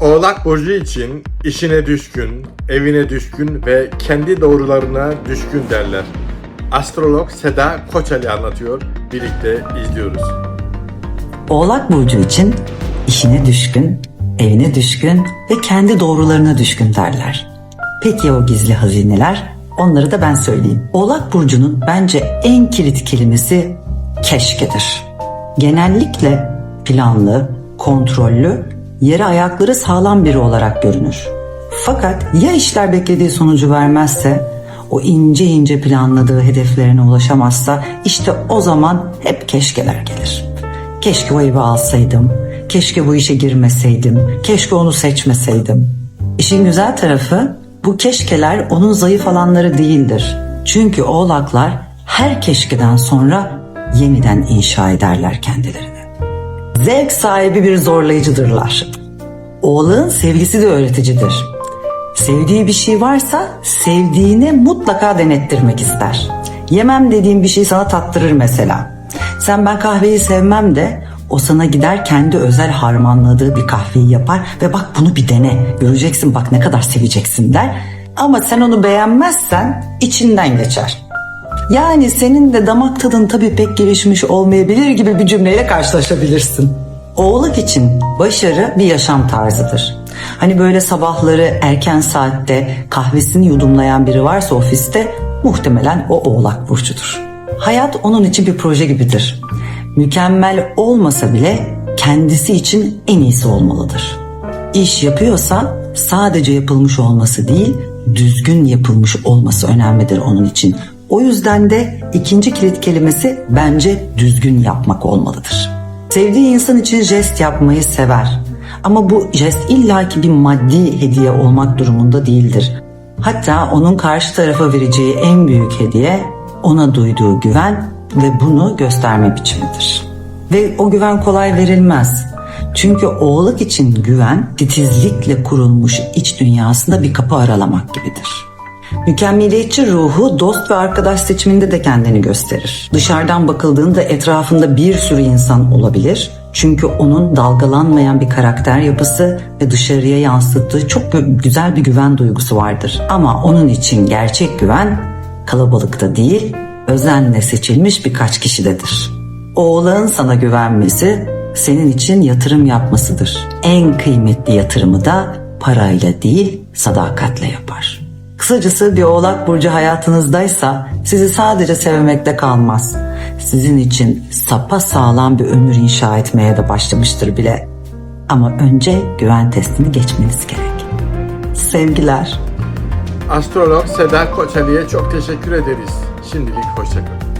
Oğlak Burcu için işine düşkün, evine düşkün ve kendi doğrularına düşkün derler. Astrolog Seda Koçali anlatıyor. Birlikte izliyoruz. Oğlak Burcu için işine düşkün, evine düşkün ve kendi doğrularına düşkün derler. Peki o gizli hazineler? Onları da ben söyleyeyim. Oğlak Burcu'nun bence en kilit kelimesi keşkedir. Genellikle planlı, kontrollü, yere ayakları sağlam biri olarak görünür. Fakat ya işler beklediği sonucu vermezse, o ince ince planladığı hedeflerine ulaşamazsa işte o zaman hep keşkeler gelir. Keşke o evi alsaydım, keşke bu işe girmeseydim, keşke onu seçmeseydim. İşin güzel tarafı bu keşkeler onun zayıf alanları değildir. Çünkü oğlaklar her keşkeden sonra yeniden inşa ederler kendilerini. Zevk sahibi bir zorlayıcıdırlar. Oğlağın sevgisi de öğreticidir. Sevdiği bir şey varsa sevdiğine mutlaka denettirmek ister. Yemem dediğim bir şeyi sana tattırır mesela. Sen ben kahveyi sevmem de o sana gider kendi özel harmanladığı bir kahveyi yapar ve bak bunu bir dene. Göreceksin bak ne kadar seveceksin der. Ama sen onu beğenmezsen içinden geçer. Yani senin de damak tadın tabii pek gelişmiş olmayabilir gibi bir cümleyle karşılaşabilirsin. Oğlak için başarı bir yaşam tarzıdır. Hani böyle sabahları erken saatte kahvesini yudumlayan biri varsa ofiste muhtemelen o oğlak burcudur. Hayat onun için bir proje gibidir. Mükemmel olmasa bile kendisi için en iyisi olmalıdır. İş yapıyorsa sadece yapılmış olması değil, düzgün yapılmış olması önemlidir onun için. O yüzden de ikinci kilit kelimesi bence düzgün yapmak olmalıdır. Sevdiği insan için jest yapmayı sever. Ama bu jest illaki bir maddi hediye olmak durumunda değildir. Hatta onun karşı tarafa vereceği en büyük hediye ona duyduğu güven ve bunu gösterme biçimidir. Ve o güven kolay verilmez. Çünkü oğlak için güven titizlikle kurulmuş iç dünyasında bir kapı aralamak gibidir. Mükemmeliyetçi ruhu dost ve arkadaş seçiminde de kendini gösterir. Dışarıdan bakıldığında etrafında bir sürü insan olabilir. Çünkü onun dalgalanmayan bir karakter yapısı ve dışarıya yansıttığı çok gü- güzel bir güven duygusu vardır. Ama onun için gerçek güven kalabalıkta değil, özenle seçilmiş birkaç kişidedir. Oğlağın sana güvenmesi senin için yatırım yapmasıdır. En kıymetli yatırımı da parayla değil sadakatle yapar. Kısacası bir oğlak burcu hayatınızdaysa sizi sadece sevmekte kalmaz. Sizin için sapa sağlam bir ömür inşa etmeye de başlamıştır bile. Ama önce güven testini geçmeniz gerek. Sevgiler. Astrolog Seda Koçali'ye çok teşekkür ederiz. Şimdilik hoşçakalın.